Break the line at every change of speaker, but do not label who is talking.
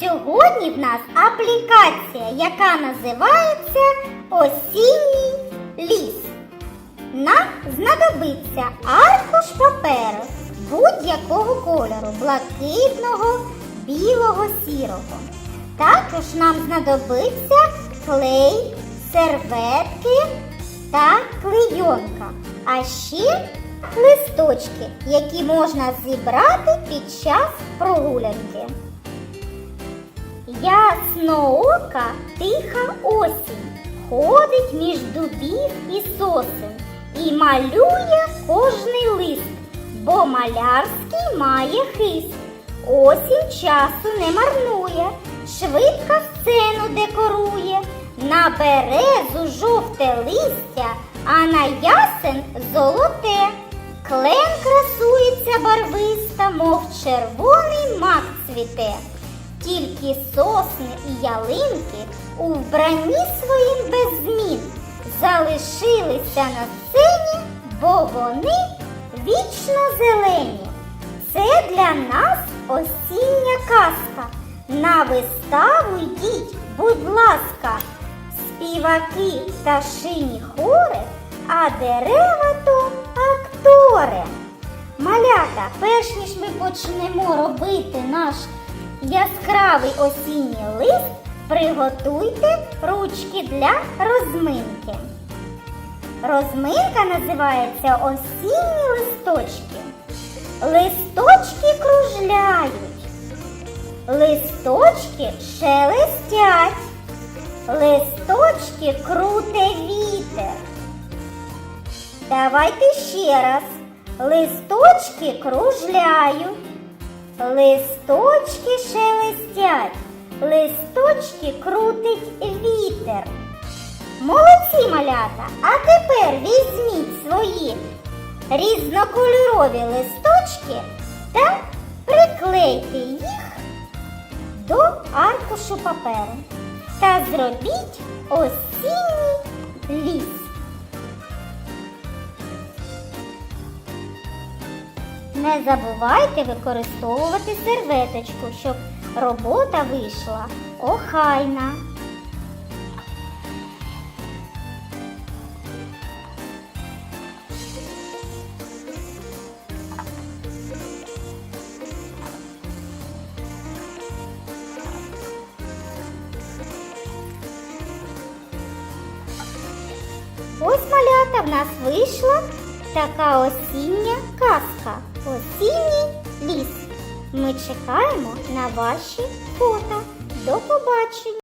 Сьогодні в нас аплікація, яка називається Осінній ліс. Нам знадобиться аркуш паперу будь-якого кольору, блакитного, білого, сірого. Також нам знадобиться клей, серветки та клейонка, а ще листочки, які можна зібрати під час прогулянки. Ясноока тиха осінь ходить між дубів і сосен і малює кожний лист, бо малярський має хист. Осінь часу не марнує, швидко сцену декорує, на березу жовте листя, а на ясен золоте. Клен красується барвиста, мов червоний мак цвіте. Тільки сосни і ялинки у вбранні своїм без змін залишилися на сцені, бо вони вічно зелені. Це для нас осіння казка. На виставу йдіть, будь ласка, співаки пташині хори, а дерева то почнемо робити наш яскравий осінній лист, приготуйте ручки для розминки. Розминка називається осінні листочки. Листочки кружляють, листочки шелестять, листочки круте вітер. Давайте ще раз. Листочки кружляють, листочки шелестять, листочки крутить вітер. Молодці малята! А тепер візьміть свої різнокольорові листочки та приклейте їх до аркушу паперу та зробіть осінній ліс. Не забувайте використовувати серветочку, щоб робота вийшла охайна. Ось малята в нас вийшла така осіння казка. Осінній ліс. Ми чекаємо на ваші фото. До побачення!